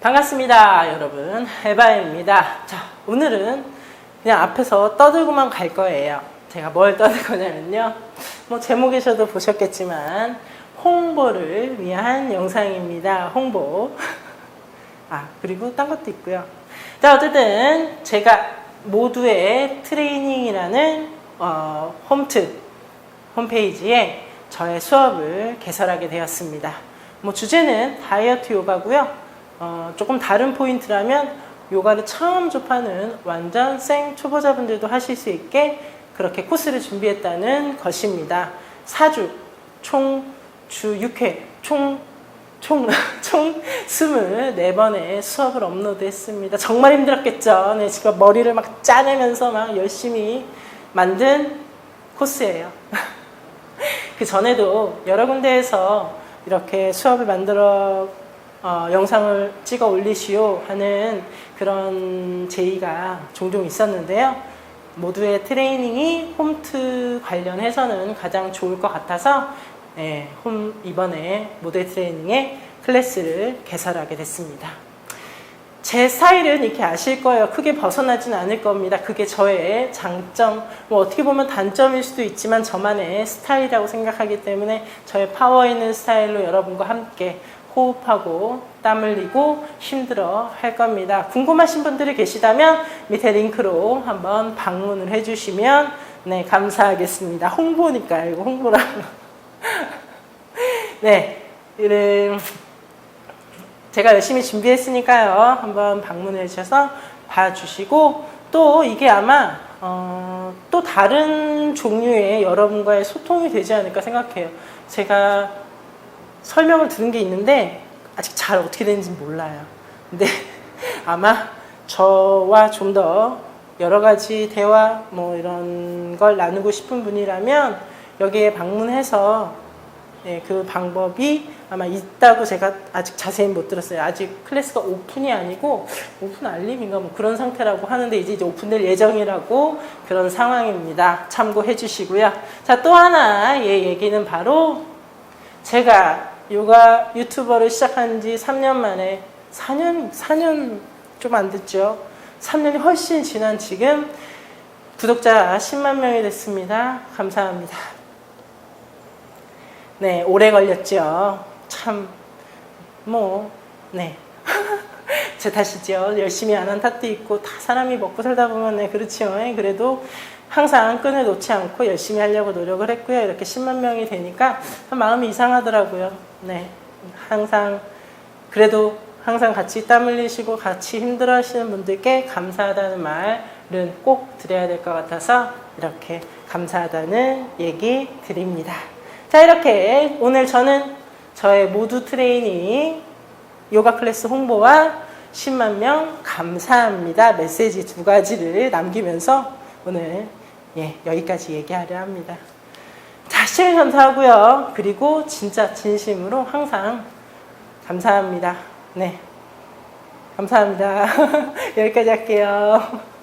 반갑습니다, 여러분. 에바입니다. 자, 오늘은 그냥 앞에서 떠들고만 갈 거예요. 제가 뭘 떠들 거냐면요. 뭐, 제목에서도 보셨겠지만, 홍보를 위한 영상입니다. 홍보. 아, 그리고 딴 것도 있고요. 자, 어쨌든, 제가 모두의 트레이닝이라는, 어, 홈트, 홈페이지에 저의 수업을 개설하게 되었습니다. 뭐 주제는 다이어트 요가고요. 어, 조금 다른 포인트라면 요가를 처음 접하는 완전 생 초보자분들도 하실 수 있게 그렇게 코스를 준비했다는 것입니다. 4주, 총 주 6회, 총, 총, 총 24번의 수업을 업로드 했습니다. 정말 힘들었겠죠. 네, 지금 머리를 막 짜내면서 막 열심히 만든 코스예요. 그 전에도 여러 군데에서 이렇게 수업을 만들어 어, 영상을 찍어 올리시오 하는 그런 제의가 종종 있었는데요. 모두의 트레이닝이 홈트 관련해서는 가장 좋을 것 같아서 예, 홈 이번에 모델 트레이닝의 클래스를 개설하게 됐습니다. 제 스타일은 이렇게 아실 거예요. 크게 벗어나진 않을 겁니다. 그게 저의 장점, 뭐 어떻게 보면 단점일 수도 있지만 저만의 스타일이라고 생각하기 때문에 저의 파워 있는 스타일로 여러분과 함께 호흡하고 땀 흘리고 힘들어 할 겁니다. 궁금하신 분들이 계시다면 밑에 링크로 한번 방문을 해주시면 네 감사하겠습니다. 홍보니까 이거 홍보라고. 네, 이름 제가 열심히 준비했으니까요. 한번 방문해 주셔서 봐주시고 또 이게 아마 어, 또 다른 종류의 여러분과의 소통이 되지 않을까 생각해요. 제가 설명을 들은 게 있는데 아직 잘 어떻게 되는지 몰라요. 근데 아마 저와 좀 더 여러 가지 대화 뭐 이런 걸 나누고 싶은 분이라면 여기에 방문해서 네, 그 방법이 아마 있다고 제가 아직 자세히 못 들었어요. 아직 클래스가 오픈이 아니고 오픈 알림인가 뭐 그런 상태라고 하는데 이제, 이제 오픈될 예정이라고 그런 상황입니다. 참고해 주시고요. 자, 또 하나 예, 얘기는 바로 제가 요가 유튜버를 시작한 지 3년 만에 4년 4년 좀 안 됐죠. 3년이 훨씬 지난 지금 구독자 10만 명이 됐습니다. 감사합니다. 네, 오래 걸렸죠. 참, 뭐, 네. 제 탓이죠. 열심히 안 한 탓도 있고, 다 사람이 먹고 살다 보면, 네, 그렇지요. 예, 그래도 항상 끈을 놓지 않고 열심히 하려고 노력을 했고요. 이렇게 10만 명이 되니까 마음이 이상하더라고요. 네. 항상, 그래도 항상 같이 땀 흘리시고 같이 힘들어 하시는 분들께 감사하다는 말은 꼭 드려야 될 것 같아서 이렇게 감사하다는 얘기 드립니다. 자, 이렇게 오늘 저는 저의 모두 트레이닝 요가 클래스 홍보와 10만 명 감사합니다. 메시지 두 가지를 남기면서 오늘 예, 여기까지 얘기하려 합니다. 자, 시간 감사하고요. 그리고 진짜 진심으로 항상 감사합니다. 네. 감사합니다. 여기까지 할게요.